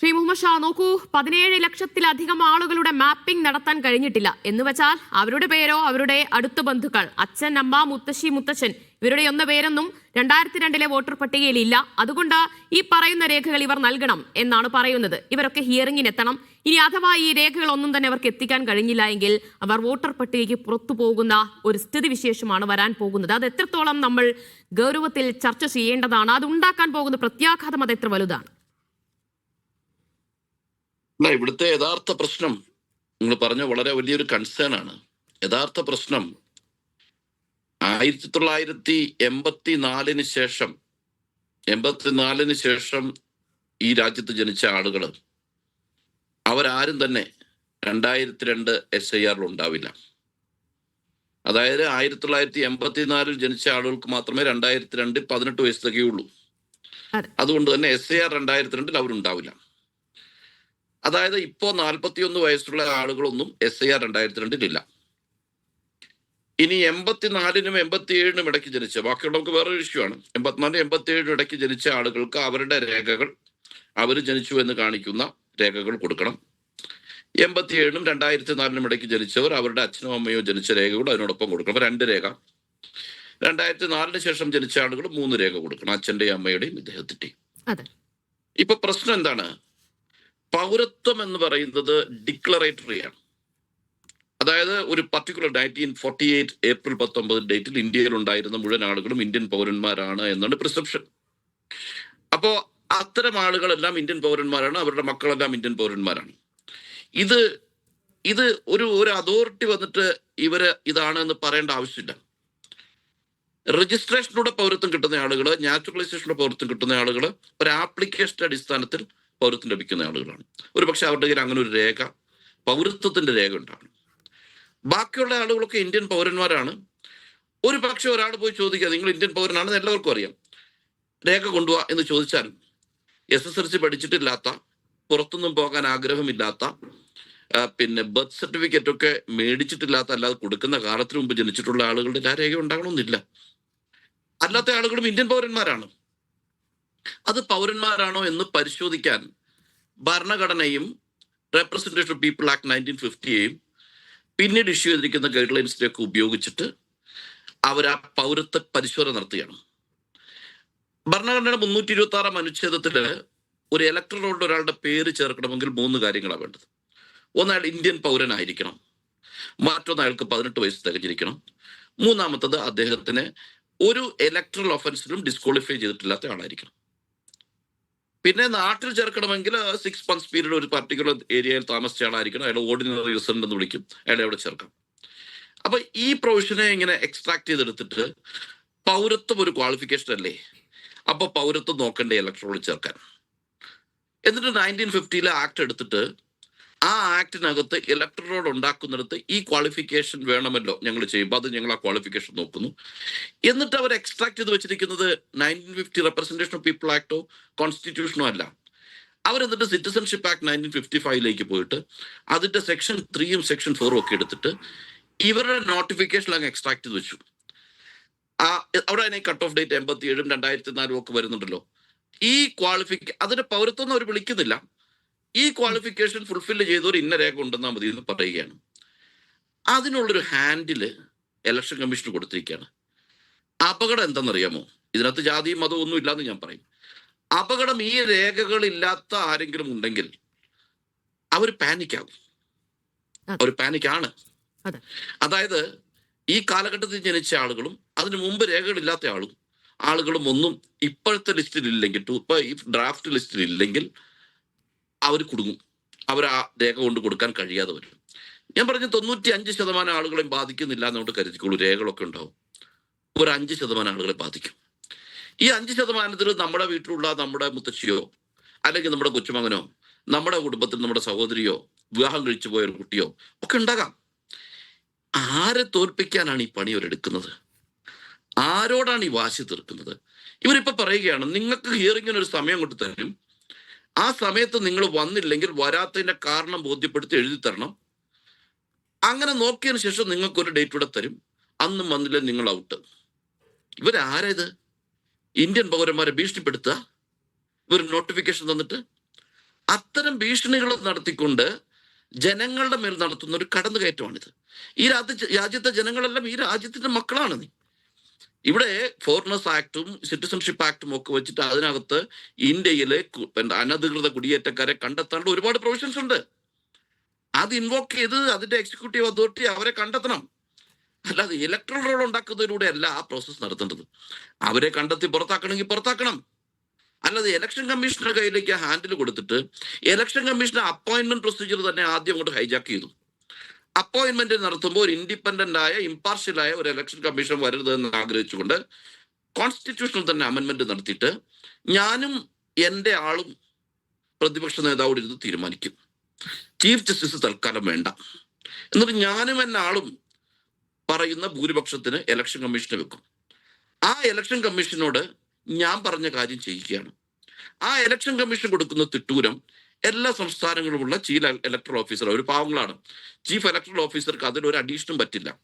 ശ്രീ മുഹമ്മദ് ഷാ നോക്കൂ പതിനേഴ് ലക്ഷത്തിലധികം ആളുകളുടെ മാപ്പിംഗ് നടത്താൻ കഴിഞ്ഞിട്ടില്ല. എന്ന് വെച്ചാൽ അവരുടെ പേരോ അവരുടെ അടുത്ത ബന്ധുക്കൾ അച്ഛൻ അമ്മ മുത്തശ്ശി മുത്തച്ഛൻ ഇവരുടെ ഒന്ന പേരൊന്നും രണ്ടായിരത്തി രണ്ടിലെ വോട്ടർ പട്ടികയിൽ ഇല്ല അതുകൊണ്ട് ഈ പറയുന്ന രേഖകൾ ഇവർ നൽകണം എന്നാണ് പറയുന്നത്. ഇവരൊക്കെ ഹിയറിംഗിന് എത്തണം ഇനി അഥവാ ഈ രേഖകൾ ഒന്നും തന്നെ അവർക്ക് എത്തിക്കാൻ കഴിഞ്ഞില്ല എങ്കിൽ അവർ വോട്ടർ പട്ടികയ്ക്ക് പുറത്തു പോകുന്ന ഒരു സ്ഥിതിവിശേഷമാണ് വരാൻ പോകുന്നത്. അത് എത്രത്തോളം നമ്മൾ ഗൗരവത്തിൽ ചർച്ച ചെയ്യേണ്ടതാണ് അത് ഉണ്ടാക്കാൻ പോകുന്ന പ്രത്യാഘാതം അത് എത്ര വലുതാണ്? അല്ല ഇവിടുത്തെ യഥാർത്ഥ പ്രശ്നം നിങ്ങൾ പറഞ്ഞ വളരെ വലിയൊരു കൺസേൺ ആണ്. യഥാർത്ഥ പ്രശ്നം ആയിരത്തി തൊള്ളായിരത്തി എൺപത്തി നാലിന് ശേഷം എൺപത്തിനാലിന് ശേഷം ഈ രാജ്യത്ത് ജനിച്ച ആളുകൾ അവരാരും തന്നെ രണ്ടായിരത്തി രണ്ട് എസ് ഐ ആറിൽ ഉണ്ടാവില്ല. അതായത് ആയിരത്തി തൊള്ളായിരത്തി എൺപത്തിനാലിൽ ജനിച്ച ആളുകൾക്ക് മാത്രമേ രണ്ടായിരത്തി രണ്ടിൽ പതിനെട്ട് വയസ്സ് തികയുള്ളൂ അതെ. അതുകൊണ്ട് തന്നെ എസ് ഐ ആർ രണ്ടായിരത്തി രണ്ടിൽ അവരുണ്ടാവില്ല. അതായത് ഇപ്പോ നാൽപ്പത്തിയൊന്ന് വയസ്സുള്ള ആളുകളൊന്നും എസ് ഐ ആർ രണ്ടായിരത്തി രണ്ടിലില്ല ഇനി എൺപത്തിനാലിനും എൺപത്തി ഏഴിനും ഇടയ്ക്ക് ജനിച്ച ബാക്കിയുള്ള നമുക്ക് വേറൊരു ഇഷ്യൂ ആണ്. എൺപത്തിനാലിനും എൺപത്തി ഏഴിനും ഇടയ്ക്ക് ജനിച്ച ആളുകൾക്ക് അവരുടെ രേഖകൾ അവർ ജനിച്ചു എന്ന് കാണിക്കുന്ന രേഖകൾ കൊടുക്കണം. എൺപത്തി ഏഴിനും രണ്ടായിരത്തി നാലിനും ഇടയ്ക്ക് ജനിച്ചവർ അവരുടെ അച്ഛനും അമ്മയോ ജനിച്ച രേഖകൾ അതിനോടൊപ്പം കൊടുക്കണം. അപ്പോൾ രണ്ട് രേഖ. രണ്ടായിരത്തി നാലിന് ശേഷം ജനിച്ച ആളുകൾ മൂന്ന് രേഖ കൊടുക്കണം. അച്ഛന്റെയും അമ്മയുടെയും ഇദ്ദേഹത്തിന്റെയും അതെ. ഇപ്പൊ പ്രശ്നം എന്താണ്? പൗരത്വം എന്ന് പറയുന്നത് ഡിക്ലറേറ്ററി ആണ്. അതായത് ഒരു particular nineteen forty eight April പത്തൊമ്പത് ഡേറ്റിൽ ഇന്ത്യയിൽ ഉണ്ടായിരുന്ന മുഴുവൻ ആളുകളും ഇന്ത്യൻ പൗരന്മാരാണ് എന്നാണ് പ്രിസെപ്ഷൻ അപ്പോ അത്തരം ആളുകളെല്ലാം ഇന്ത്യൻ പൗരന്മാരാണ് അവരുടെ മക്കളെല്ലാം ഇന്ത്യൻ പൗരന്മാരാണ്. ഇത് ഇത് ഒരു ഒരു അതോറിറ്റി വന്നിട്ട് ഇവർ ഇതാണ് എന്ന് പറയേണ്ട ആവശ്യമില്ല. രജിസ്ട്രേഷനിലൂടെ പൗരത്വം കിട്ടുന്ന ആളുകൾ നാച്ചുറലൈസേഷനിലൂടെ പൗരത്വം കിട്ടുന്ന ആളുകൾ ഒരു ആപ്ലിക്കേഷന്റെ അടിസ്ഥാനത്തിൽ പൗരത്വം ലഭിക്കുന്ന ആളുകളാണ്. ഒരു പക്ഷെ അവരുടെ കയ്യിൽ അങ്ങനെ ഒരു രേഖ പൗരത്വത്തിന്റെ രേഖ ഉണ്ടാവണം. ബാക്കിയുള്ള ആളുകളൊക്കെ ഇന്ത്യൻ പൗരന്മാരാണ്. ഒരു പക്ഷെ ഒരാൾ പോയി ചോദിക്കുക നിങ്ങൾ ഇന്ത്യൻ പൗരനാണെന്ന് എല്ലാവർക്കും അറിയാം. രേഖ കൊണ്ടുപോവാ എന്ന് ചോദിച്ചാൽ എസ് എസ് എൽ സി പഠിച്ചിട്ടില്ലാത്ത പുറത്തൊന്നും പോകാൻ ആഗ്രഹമില്ലാത്ത പിന്നെ ബർത്ത് സർട്ടിഫിക്കറ്റ് ഒക്കെ മേടിച്ചിട്ടില്ലാത്ത അല്ലാതെ കൊടുക്കുന്ന കാലത്തിന് മുമ്പ് ജനിച്ചിട്ടുള്ള ആളുകളുടെ എല്ലാ രേഖ ഉണ്ടാകണമെന്നില്ല. അല്ലാത്ത ആളുകളും ഇന്ത്യൻ പൗരന്മാരാണ്. അത് പൗരന്മാരാണോ എന്ന് പരിശോധിക്കാൻ ഭരണഘടനയും representation of people act nineteen ഫിഫ്റ്റിയെയും പിന്നീട് ഇഷ്യൂ ചെയ്തിരിക്കുന്ന ഗൈഡ് ലൈൻസിനെയൊക്കെ ഉപയോഗിച്ചിട്ട് അവർ ആ പൗരത്വ പരിശോധന നടത്തുകയാണ്. ഭരണഘടനയുടെ മുന്നൂറ്റി ഇരുപത്തി ആറാം അനുച്ഛേദത്തിൽ ഒരു ഇലക്ട്രോളുടെ ഒരാളുടെ പേര് ചേർക്കണമെങ്കിൽ മൂന്ന് കാര്യങ്ങളാണ് വേണ്ടത്. ഒന്ന് അയാൾ ഇന്ത്യൻ പൗരനായിരിക്കണം. മറ്റൊന്ന് അയാൾക്ക് പതിനെട്ട് വയസ്സ് തികഞ്ഞിരിക്കണം. മൂന്നാമത്തത് അദ്ദേഹത്തിന് ഒരു ഇലക്ട്രൽ ഒഫൻസിലും ഡിസ്ക്വാളിഫൈ ചെയ്തിട്ടില്ലാത്ത ആളായിരിക്കണം. പിന്നെ നാട്ടിൽ ചേർക്കണമെങ്കിൽ സിക്സ് മന്ത്സ് പീരീഡ് ഒരു പർട്ടിക്കുലർ ഏരിയയിൽ താമസിച്ച ആളായിരിക്കണം. അയാൾ ഓർഡിനറി റെസിഡന്റ് എന്ന് വിളിക്കും. അയാളെ അവിടെ ചേർക്കാം. അപ്പൊ ഈ പ്രൊവിഷനെ ഇങ്ങനെ എക്സ്ട്രാക്ട് ചെയ്തെടുത്തിട്ട് പൗരത്വം ഒരു ക്വാളിഫിക്കേഷൻ അല്ലേ? അപ്പൊ പൗരത്വം നോക്കണ്ടേ ഇലക്ട്രോണിൽ ചേർക്കാൻ. എന്നിട്ട് നയന്റീൻ ഫിഫ്റ്റിയിലെ ആക്ട് എടുത്തിട്ട് ആ ആക്ടിനകത്ത് ഇലക്ട്രോഡ് ഉണ്ടാക്കുന്നിടത്ത് ഈ ക്വാളിഫിക്കേഷൻ വേണമല്ലോ ഞങ്ങൾ ചെയ്യുമ്പോൾ അത് ഞങ്ങൾ ആ ക്വാളിഫിക്കേഷൻ നോക്കുന്നു. എന്നിട്ട് അവർ എക്സ്ട്രാക്ട് ചെയ്ത് വെച്ചിരിക്കുന്നത് nineteen fifty representation of people ആക്ടോ കോൺസ്റ്റിറ്റ്യൂഷനോ അല്ല. അവരെന്നിട്ട് സിറ്റിസൺഷിപ്പ് ആക്ട് നയന്റീൻ ഫിഫ്റ്റി ഫൈവിലേക്ക് പോയിട്ട് അതിന്റെ സെക്ഷൻ ത്രീയും സെക്ഷൻ ഫോറും ഒക്കെ എടുത്തിട്ട് ഇവരുടെ നോട്ടിഫിക്കേഷൻ അങ്ങ് എക്സ്ട്രാക്ട് ചെയ്ത് വെച്ചു. ആ അവിടെ അതിനെ കട്ട് ഓഫ് ഡേറ്റ് എൺപത്തി ഏഴും രണ്ടായിരത്തി നാലും ഒക്കെ വരുന്നുണ്ടല്ലോ. ഈ ക്വാളിഫിക്ക അതിന്റെ പൗരത്വം അവർ വിളിക്കുന്നില്ല. ഈ ക്വാളിഫിക്കേഷൻ ഫുൾഫിൽ ചെയ്തവർ ഇന്ന രേഖ ഉണ്ടെന്നാൽ മതി എന്ന് പറയുകയാണ്. അതിനുള്ളൊരു ഹാൻഡിൽ ഇലക്ഷൻ കമ്മീഷൻ കൊടുത്തിരിക്കുകയാണ്. അപകടം എന്തെന്നറിയാമോ ഇതിനകത്ത് ജാതിയും മതവും ഒന്നും ഇല്ലാന്ന് ഞാൻ പറയും. അപകടം ഈ രേഖകളില്ലാത്ത ആരെങ്കിലും ഉണ്ടെങ്കിൽ അവർ പാനിക്കാകും. അവർ പാനിക്കാണ് അതെ. അതായത് ഈ കാലഘട്ടത്തിൽ ജനിച്ച ആളുകളും അതിനു മുമ്പ് രേഖകളില്ലാത്ത ആളും ആളുകളും ഒന്നും ഇപ്പോഴത്തെ ലിസ്റ്റിൽ ഇല്ലെങ്കിൽ ഇപ്പൊ ഈ ഡ്രാഫ്റ്റ് ലിസ്റ്റിൽ ഇല്ലെങ്കിൽ അവർ കുടുങ്ങും. അവർ ആ രേഖ കൊണ്ട് കൊടുക്കാൻ കഴിയാതെ വരും. ഞാൻ പറഞ്ഞ തൊണ്ണൂറ്റി അഞ്ച് ശതമാനം ആളുകളെയും ബാധിക്കുന്നില്ല എന്നുകൊണ്ട് കരുതിക്കോളൂ. രേഖകളൊക്കെ ഉണ്ടാവും. ഒരു അഞ്ച് ശതമാനം ആളുകളെ ബാധിക്കും. ഈ അഞ്ച് ശതമാനത്തിൽ നമ്മുടെ വീട്ടിലുള്ള നമ്മുടെ മുത്തശ്ശിയോ അല്ലെങ്കിൽ നമ്മുടെ കൊച്ചുമകനോ നമ്മുടെ കുടുംബത്തിൽ നമ്മുടെ സഹോദരിയോ വിവാഹം കഴിച്ചു പോയ ഒരു കുട്ടിയോ ഒക്കെ ഉണ്ടാകാം. ആരെ തോൽപ്പിക്കാനാണ് ഈ പണി അവരെടുക്കുന്നത്? ആരോടാണ് ഈ വാശി തീർക്കുന്നത്? ഇവരിപ്പോ പറയുകയാണ് നിങ്ങൾക്ക് ഹിയറിങ്ങിന് ഒരു സമയം കൊണ്ട് തരും. ആ സമയത്ത് നിങ്ങൾ വന്നില്ലെങ്കിൽ വരാത്തതിന്റെ കാരണം ബോധ്യപ്പെടുത്തി എഴുതി തരണം. അങ്ങനെ നോക്കിയതിന് ശേഷം നിങ്ങൾക്ക് ഒരു ഡേറ്റ് കൂടെ തരും. അന്നും വന്നില്ല നിങ്ങൾ ഔട്ട് ഇവരാരത് ഇന്ത്യൻ പൗരന്മാരെ ഭീഷണിപ്പെടുത്തുക? ഇവർ നോട്ടിഫിക്കേഷൻ തന്നിട്ട് അത്തരം ഭീഷണികൾ നടത്തിക്കൊണ്ട് ജനങ്ങളുടെ മേൽ നടത്തുന്ന ഒരു കടന്നുകയറ്റമാണിത്. ഈ രാജ്യ രാജ്യത്തെ ജനങ്ങളെല്ലാം ഈ രാജ്യത്തിന്റെ മക്കളാണ് നീ. ഇവിടെ ഫോറിനേഴ്സ് ആക്ടും സിറ്റിസൺഷിപ്പ് ആക്ടും ഒക്കെ വെച്ചിട്ട് അതിനകത്ത് ഇന്ത്യയിലെ അനധികൃത കുടിയേറ്റക്കാരെ കണ്ടെത്താനുള്ള ഒരുപാട് പ്രൊവിഷൻസ് ഉണ്ട്. അത് ഇൻവോക്ക് ചെയ്ത് അതിന്റെ എക്സിക്യൂട്ടീവ് അതോറിറ്റി അവരെ കണ്ടെത്തണം. അല്ലാതെ ഇലക്ട്രൽ റോൾ ഉണ്ടാക്കുന്നതിലൂടെ അല്ല ആ പ്രോസസ് നടത്തേണ്ടത് അവരെ കണ്ടെത്തി പുറത്താക്കണമെങ്കിൽ പുറത്താക്കണം. അല്ലാതെ ഇലക്ഷൻ കമ്മീഷന്റെ കയ്യിലേക്ക് ഹാൻഡിൽ കൊടുത്തിട്ട് ഇലക്ഷൻ കമ്മീഷന്റെ അപ്പോയിന്റ്മെന്റ് പ്രൊസീജിയർ തന്നെ ആദ്യം കൊണ്ട് ഹൈജാക്ക് ചെയ്തു. അപ്പോയിന്റ്മെന്റ് നടത്തുമ്പോൾ ഒരു ഇൻഡിപെൻഡന്റ് ആയ ആയ ഒരു ഇലക്ഷൻ കമ്മീഷൻ വരരുതെന്ന് ആഗ്രഹിച്ചുകൊണ്ട് കോൺസ്റ്റിറ്റ്യൂഷനിൽ തന്നെ അമെന്റ്മെന്റ് നടത്തിയിട്ട് ഞാനും എന്റെ ആളും പ്രതിപക്ഷ നേതാവോട് ഇരുന്ന് തീരുമാനിക്കും. ചീഫ് ജസ്റ്റിസ് തൽക്കാലം വേണ്ട. എന്നിട്ട് ഞാനും എന്റെ ആളും പറയുന്ന ഭൂരിപക്ഷത്തിന് ഇലക്ഷൻ കമ്മീഷനെ വെക്കും. ആ ഇലക്ഷൻ കമ്മീഷനോട് ഞാൻ പറഞ്ഞ കാര്യം ചെയ്യുകയാണ് ആ ഇലക്ഷൻ കമ്മീഷൻ കൊടുക്കുന്ന തിട്ടൂരം എല്ലാ സംസ്ഥാനങ്ങളുമുള്ള ചീഫ് ഇലക്ടറൽ ഓഫീസർ അവർ പാവങ്ങളാണ്. ചീഫ് ഇലക്ടറൽ ഓഫീസർക്ക് അതിലൊരു അഡീഷനും പറ്റില്ല.